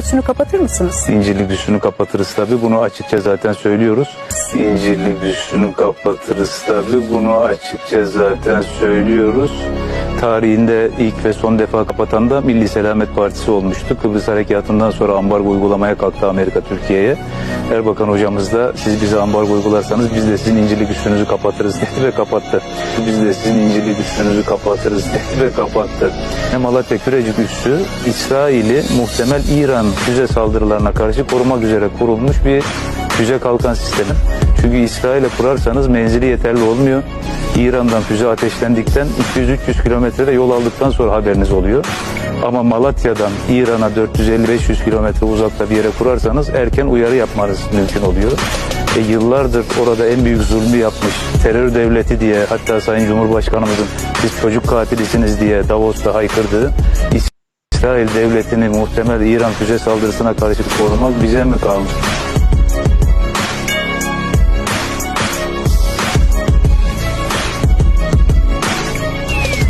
üssünü kapatır mısınız? İncirlik üssünü kapatırız tabi bunu açıkça zaten söylüyoruz. İncirlik üssünü kapatırız tabi bunu açıkça zaten söylüyoruz. Tarihinde ilk ve son defa kapatan da Milli Selamet Partisi olmuştu. Kıbrıs Harekatı'ndan sonra ambargo uygulamaya kalktı Amerika Türkiye'ye. Erbakan hocamız da siz bize ambargo uygularsanız biz de sizin incirlik üssünüzü kapatırız dedi ve kapattı. Biz de sizin incirlik üssünüzü kapatırız dedi ve kapattı. Malatya Kürecik üssü İsrail'i muhtemel İran füze saldırılarına karşı korumak üzere kurulmuş bir füze kalkan sistemi. Çünkü İsrail'e kurarsanız menzili yeterli olmuyor. İran'dan füze ateşlendikten 200-300 kilometrede yol aldıktan sonra haberiniz oluyor. Ama Malatya'dan İran'a 450-500 kilometre uzakta bir yere kurarsanız erken uyarı yapmanız mümkün oluyor. E yıllardır orada en büyük zulmü yapmış terör devleti diye hatta Sayın Cumhurbaşkanımızın siz çocuk katilisiniz diye Davos'ta haykırdığı İsrail devletini muhtemel İran füze saldırısına karşı korumak bize mi kalmış?